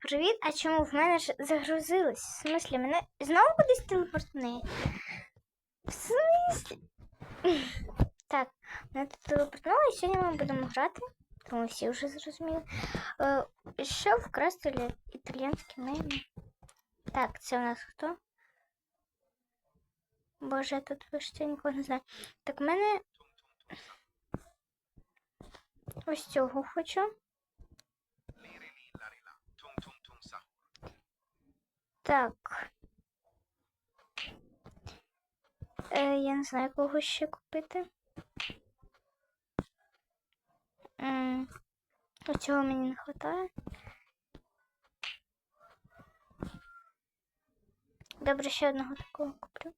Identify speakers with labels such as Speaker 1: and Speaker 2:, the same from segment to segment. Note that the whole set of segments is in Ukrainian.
Speaker 1: Привіт, а чому в мене ж загрузилось? В смислі, мене знову кудись телепортне? В смислі? Так, мене тут телепортнуло, і сьогодні ми будемо грати. Тому всі вже зрозуміли. Е, що вкрасти для італійські? Так, це у нас хто? Боже, я тут вище нікого не знаю. Так, в мене ось цього хочу. Так. Е, я не знаю, кого ще купити. М, Оцього мені не вистачає. Добре, ще одного такого куплю.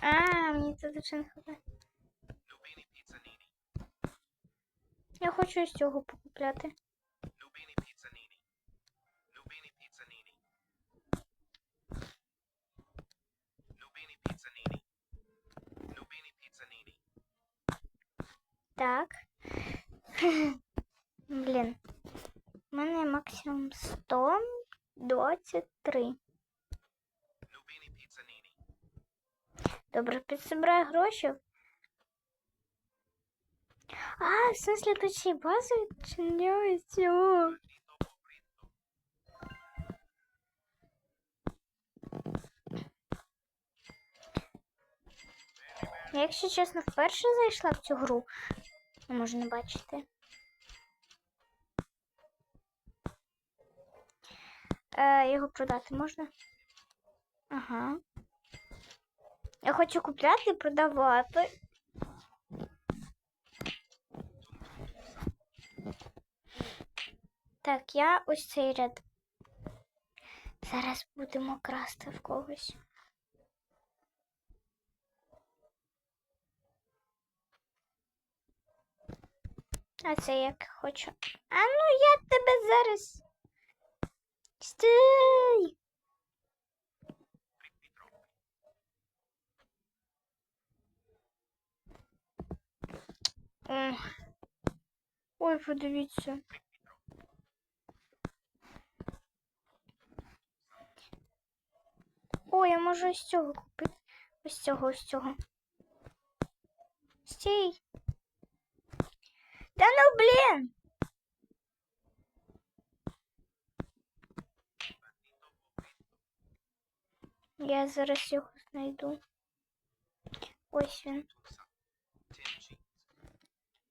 Speaker 1: А, мені тут вже не вистачає. Я хочу ось цього покупляти. Так. Блін. У мене максимум 123.
Speaker 2: Nubini Pizzanini.
Speaker 1: Добре, підсобираю гроші. А, в смысле, тут ще й базу відчиняється. О. Я, якщо чесно, вперше зайшла в цю гру. Можу бачити. Е, його продати можна? Ага. Я хочу купляти і продавати. Так, я ось цей ряд. Зараз будемо красти в когось. А це як хочу. А ну я тебе зараз. Стій! Ой, подивіться. Ой, я можу ось цього купити. Ось цього, ось цього. Стій. Та ну блін!
Speaker 2: Bandito Pobrito.
Speaker 1: Я зараз його знайду. Ось він.
Speaker 2: Tusa. Tin jeans.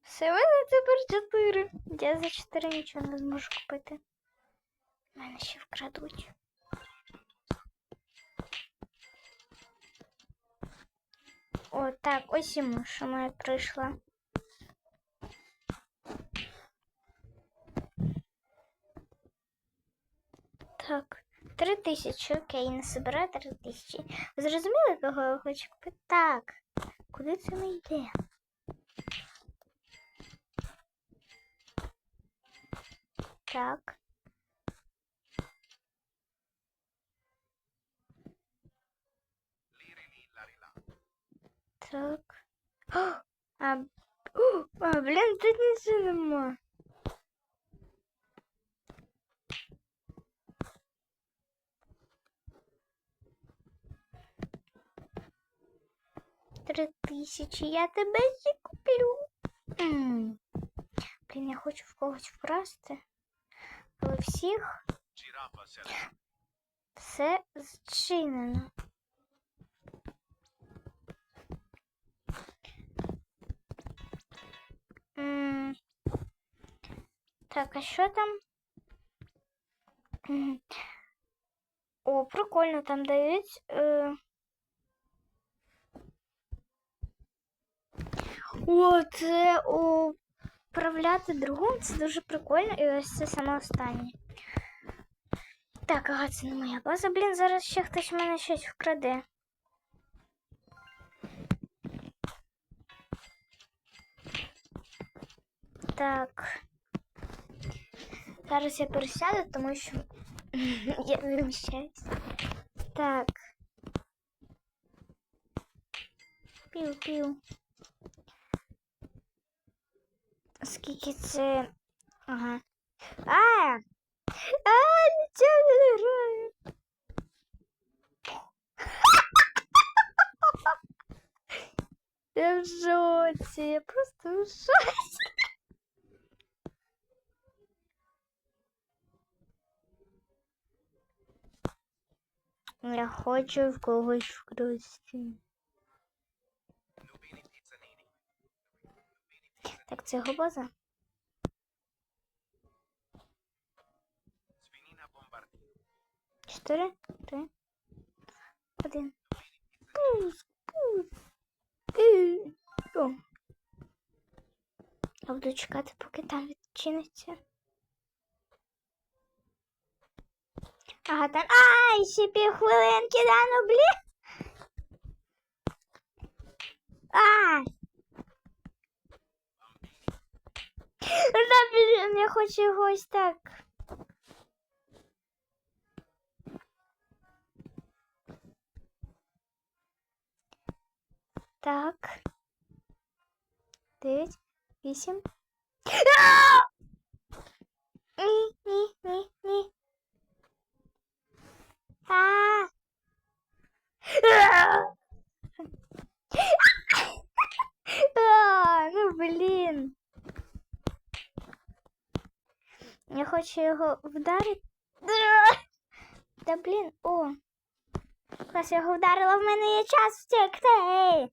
Speaker 1: Все, в мене тепер чотири. Я за чотири нічого не зможу купити. Мене ще вкрадуть. О, так, ось йому, що моя прийшла. Так, три тисячі, окей, не собираю три тисячі. Ви Зрозуміли, кого я хочу купити? Так, куди це ми йдемо? Так. Так. А, о, а, блін, тут нічого нема. Три тисячі, я тебе куплю. Блін, я хочу в когось вкрасти. Але всіх все зчинено. Так, а що там? О, прикольно, там дають. Е... О, це управляти другом, це дуже прикольно, і ось це саме останнє. Так, ага, це не моя база. Блін, зараз ще хтось в мене щось вкраде. Так. Зараз я пересяду, тому що я не вміщаюсь. Так. Пів-пів. Скільки це. Ага. А! А, нічого не грає. Я в шоці, я просто в шоці. Я хочу в когось вкрутити. Його база. Чотири, три, один. Я буду чекати, поки там відчиниться. Ага, там. Ай, ще півхвилинки, да, ну блін. Ай. блін, я хочу його ось так. Так. Дев'ять, вісім. А! Ні, ні, ні, ні. Хочу його вдарити. Та блін, о. Клас, його вдарила, в мене є час втекти.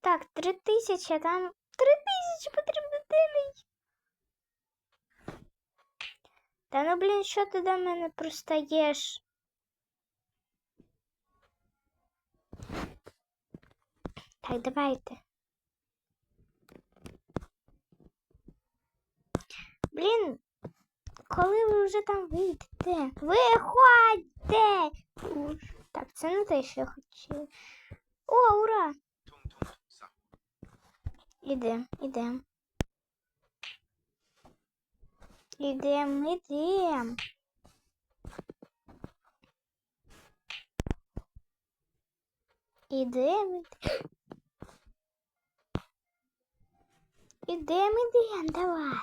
Speaker 1: Так, три тисячі, там три тисячі потрібно Та ну блін, що ти до мене пристаєш? Так, давайте. Блін, коли ви вже там вийдете? Виходьте! Так, це не те, що я хотіла. О, ура!
Speaker 2: Tum tum
Speaker 1: Ідем, ідем. Ідем, ідем. Ідем, ідем. Давай.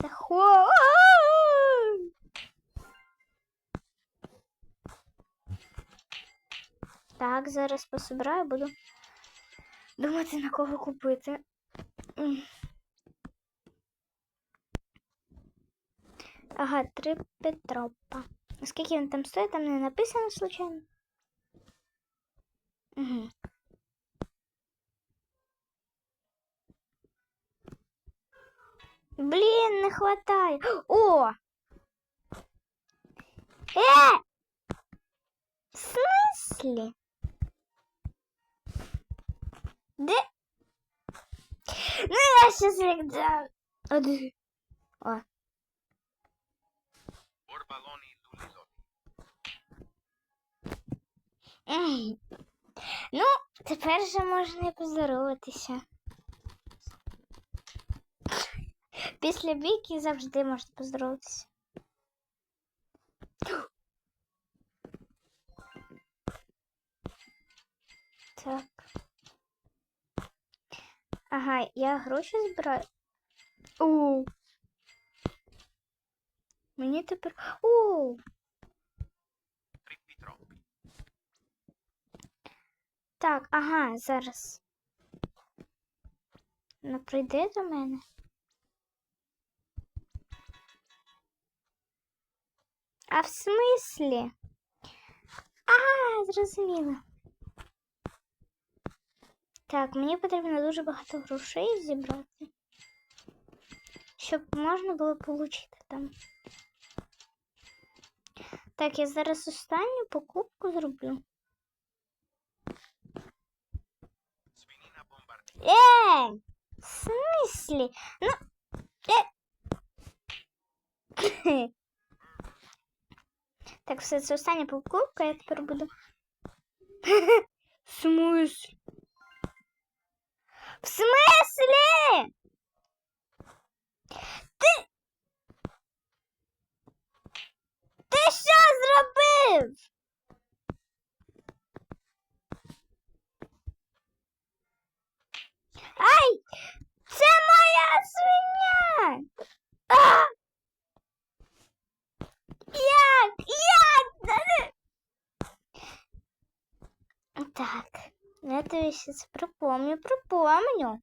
Speaker 1: Заходь. Так, зараз пособираю, буду думати, на кого купити. Ага, три Петропа. Скільки він там стоїть, там не написано случайно. Угу. Блін, не хватає. О! Е! В смислі? Де? Ну, я сейчас всегда... Один. О,
Speaker 2: Orbaloni Luliloti.
Speaker 1: Ей. Ну, тепер же можна і поздороватися. Після бійки завжди можна поздороватися. Так. Ага, я гроші збираю. О. Мені тепер. О! Так, ага, зараз. Ну, прийди до мене. А в смислі? А, зрозуміло. Так, мені потрібно дуже багато грошей зібрати. Щоб можна було отримати там. Так, я зараз останню покупку зроблю.
Speaker 2: Sfinina Bombardino.
Speaker 1: Е! В смислі? Ну. Е. Так, все, це остання покупка, я тепер буду. В смислі? В смислі? Ти. Ти Це припомню, припомню.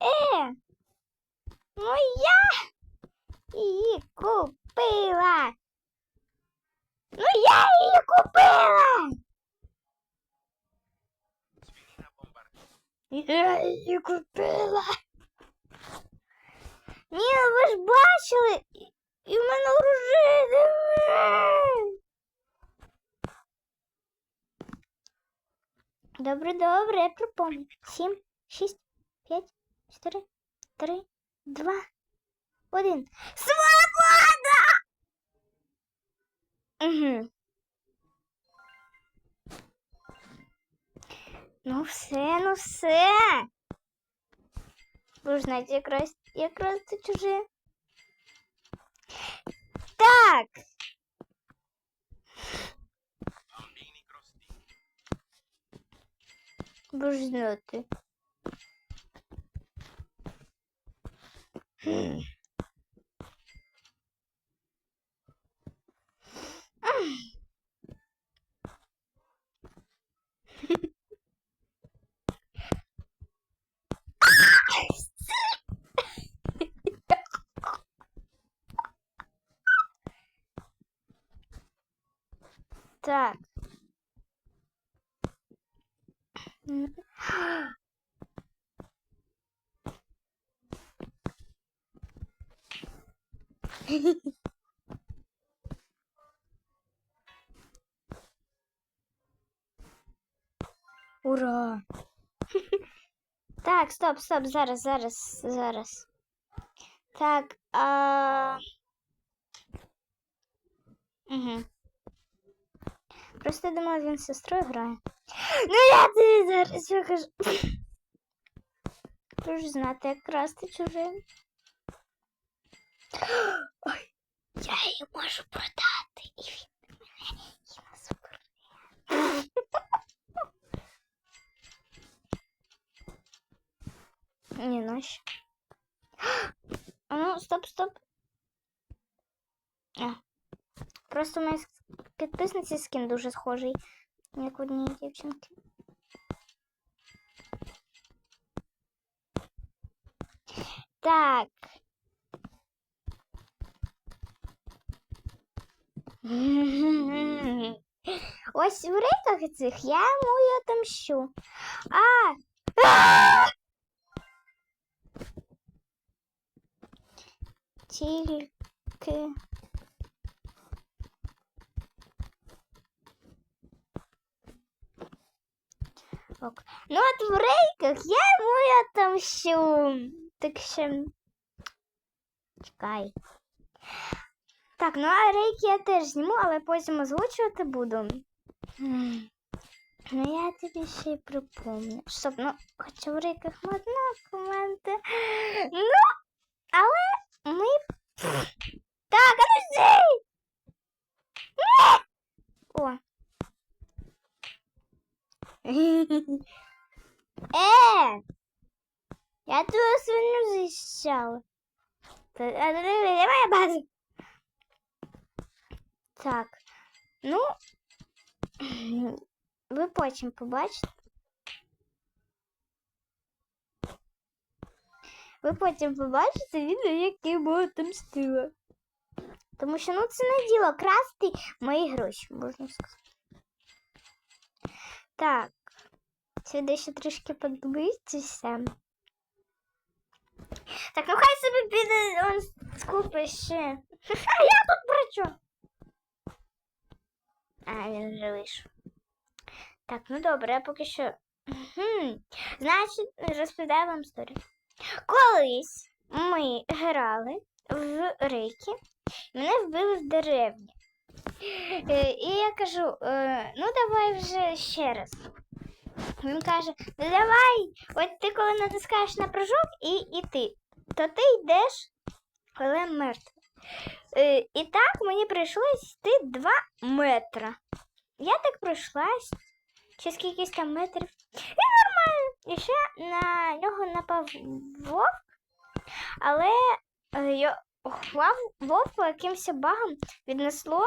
Speaker 1: Е, ну я її купила. Ну я її купила. Я її купила. Ні, ви ж бачили, і- і в мене оружие. Добре, добре, я припомню. Сім, шість, п'ять, чотири, три, два, один. Свобода! Угу. Ну все, ну все. Ви ж знаєте, якраз, якраз це чуже. Так.
Speaker 2: Bambini crostini.
Speaker 1: Ви ж знаєте. Так. М. Ура! Так, стоп, стоп, зараз, зараз, зараз. Так, а... Угу. Просто я думала, він з сестрою грає. Ну я тобі зараз покажу. Ви ж знати, як красти чуже. Ой, я її можу продати, і він мене і нас вбере. Ні, ну ще. А ну, стоп, стоп. А. Просто у моїй підписниці скін дуже схожий, як у однієї дівчинки. Так. Ось в рейках цих я йому і отомщу. А! Тільки. Ок. Ну, от в рейках я йому і отомщу. Так що. Чекай. Так, ну а рейки я теж зніму, але потім озвучувати буду. Ну, я тобі ще й припомню. Стоп, ну, хоча в рейках можна коменти. Ну, але ми. Так, ну! О. Е! Я твою свиню защищала. А, Де моя база? Так, ну, ви потім побачите. Ви потім побачите відео, яке буду отомстила. Тому що ну це не діло красти мої гроші, можна сказати. Так, сюди ще трішки подивитися. Так, ну хай собі піде он скупи ще. А я тут про що? А, він вже. Так, ну добре, я поки що. Угу. Значить, розповідаю вам історію. Колись ми грали в рейки, мене вбили в деревні. Е, І я кажу, е, ну давай вже ще раз. Він каже, ну давай, от ти коли натискаєш на прыжок і йти, то ти йдеш, коли мертвий. Е, І так мені прийшлось йти 2 метри. Я так пройшлась, чи скількись там метрів. І нормально. І ще на нього напав вовк, але е, йо- Вов, Вовку якимось багом віднесло,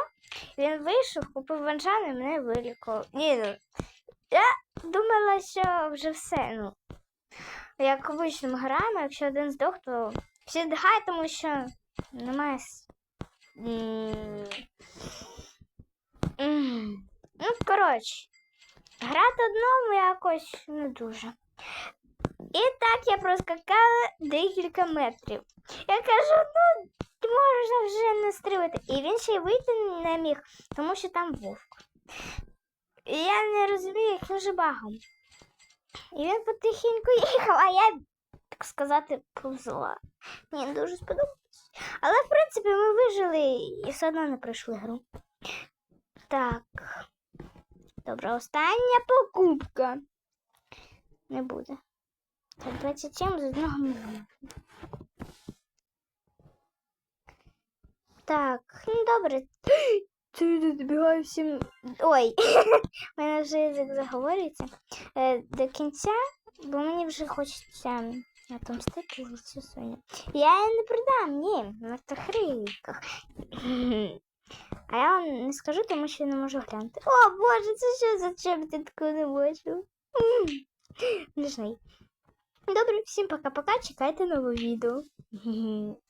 Speaker 1: він вийшов, купив ванжан і мене вилікував. Ні, ну, я думала, що вже все. Ну, як обично ми граємо, якщо один здох, то всі здихають, тому що немає. Ну, коротше, грати одному якось не дуже. І так я проскакала декілька метрів. Я кажу, ну, ти можеш вже не стрибати. І він ще й вийти не міг, тому що там вовк. І я не розумію, яким же багом. І він потихеньку їхав, а я, так сказати, повзла. Мені дуже сподобалось. Але, в принципі, ми вижили і все одно не пройшли гру. Так. Добре, остання покупка. Не буде. Так, 27 з одного мільйона. Так, ну добре. Ти добігаю всім. Ой, у мене вже язик заговорюється. Е, до кінця, бо мені вже хочеться отомстити за цю свиню. Я її не продам, ні, на тахриках. А я вам не скажу, тому що не можу глянути. О, Боже, це що за чеп ти таку не бачу? М, Не знаю. Добре, всім пока-пока, чекайте нове відео.